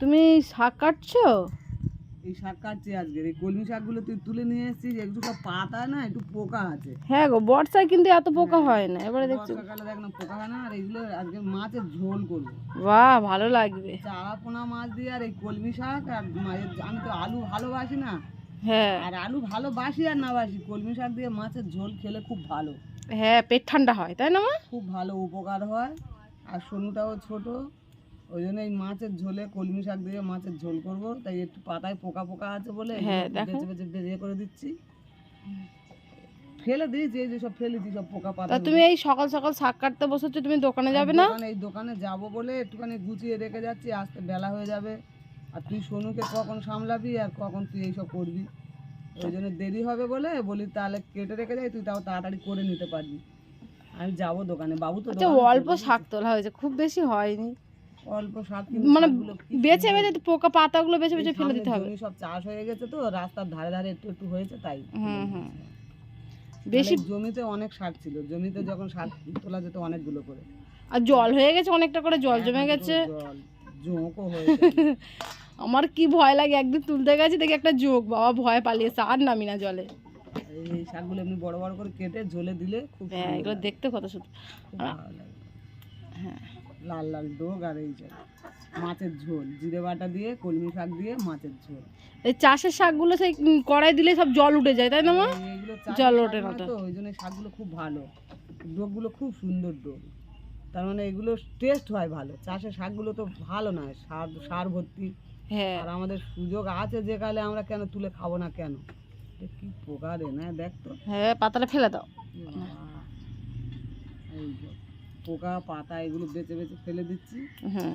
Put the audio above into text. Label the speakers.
Speaker 1: তুমি শাক কাটছো?
Speaker 2: এই শাক কাটছি আজকে। এই কলমি শাকগুলো তুই তুলে নিয়ে এসেছিস একটু পাতা না একটু পোকা আছে।
Speaker 1: হ্যাঁ গো বর্ষায় কিন্তু এত পোকা হয় না এবারে দেখছি।
Speaker 2: বর্ষাকালে দেখ না পোকা হয় না আর এগুলো আজকে মাছের ঝোল করব।
Speaker 1: বাহ ভালো লাগবে।
Speaker 2: চারা পোনা মাছ দিয়ে আর এই কলমি শাক আর আমি তো আলু ভালোবাসি না।
Speaker 1: হ্যাঁ।
Speaker 2: আর আলু ভালোবাসি আর না বাসি কলমি শাক দিয়ে মাছের ঝোল খেলে খুব ভালো।
Speaker 1: হ্যাঁ পেট ঠান্ডা হয় তাই না মা?
Speaker 2: খুব ভালো উপকার হয়। আর সোনুটাও ছোট। ওই জন্য এই মাছের ঝোলে কলমি শাক দিয়ে মাছের ঝোল করব। তাই একটু পাতায় পোকা পোকা আছে বলে
Speaker 1: হ্যাঁ,
Speaker 2: বেরিয়ে করে দিচ্ছি। ফেলে দিয়েছি এই যে সব ফেলেছি সব পোকা পাতা
Speaker 1: তুমি এই সকাল সকাল শাক কাটতে বসেছো তুমি দোকানে যাবে না?
Speaker 2: এই দোকানে যাব বলে একটুখানি গুছিয়ে রেখে যাচ্ছি আসতে বেলা হয়ে যাবে। আর তুই সোনুকে কখন সামলাবি আর কখন তুই এইসব করবি? ওই জন্য দেরি হবে বলে বলি তাহলে কেটে রেখে যাই তুই তাও তাড়াতাড়ি করে নিতে পারবি। আমি যাব দোকানে বাবু তো
Speaker 1: আচ্ছা অল্প শাক তোলা হয়েছে খুব বেশি হয়নি।
Speaker 2: অল্প শাক
Speaker 1: মানে বেছে। বেছে পোকা পাতাগুলো বেছে বেছে ফেলে দিতে হবে।
Speaker 2: সব চাষ হয়ে গেছে তো রাস্তার ধারে ধারে একটু একটু হয়েছে তাই।
Speaker 1: হুম হুম
Speaker 2: বেশি
Speaker 1: বেশি
Speaker 2: জমিতে অনেক শাক ছিল জমিতে যখন শাক তোলা যেত অনেকগুলো করে।
Speaker 1: আর জল হয়ে গেছে অনেকটা করে জল জমে গেছে।
Speaker 2: জোঁকও হয়েছে
Speaker 1: আমার কি ভয় লাগে একদিন তুলতে গেছি দেখি একটা যোগ বাবা ভয় পালিয়েছে আর নামি না জলে।
Speaker 2: এই শাকগুলো এমনি বড় বড় করে কেটে ঝোলে দিলে খুব
Speaker 1: হ্যাঁ এগুলো দেখতে কত সুন্দর।
Speaker 2: লাল লাল ডোগ আর এই যে মাছের ঝোল জিরে বাটা দিয়ে কলমি শাক দিয়ে মাছের ঝোল।
Speaker 1: এই চাষের শাকগুলো সেই কড়াই দিলে সব জল উঠে যায় তাই না মা?
Speaker 2: চাষের
Speaker 1: জল ওঠে না তো।
Speaker 2: তো ওই জন্য শাকগুলো খুব ভালো। ডোগগুলো খুব সুন্দর ডোগ। তার মানে এগুলো টেস্ট হয় ভালো। চাষের শাকগুলো তো ভালো নয় সার সার ভর্তি।
Speaker 1: হ্যাঁ।
Speaker 2: আর আমাদের সুযোগ আছে যে কালে আমরা কেন তুলে খাব না কেন? কি পোকা রে না দেখ তো।
Speaker 1: হ্যাঁ পাতাটা ফেলে দাও।
Speaker 2: এই পোকা পাতা এগুলো বেছে বেছে ফেলে দিচ্ছি।
Speaker 1: হ্যাঁ।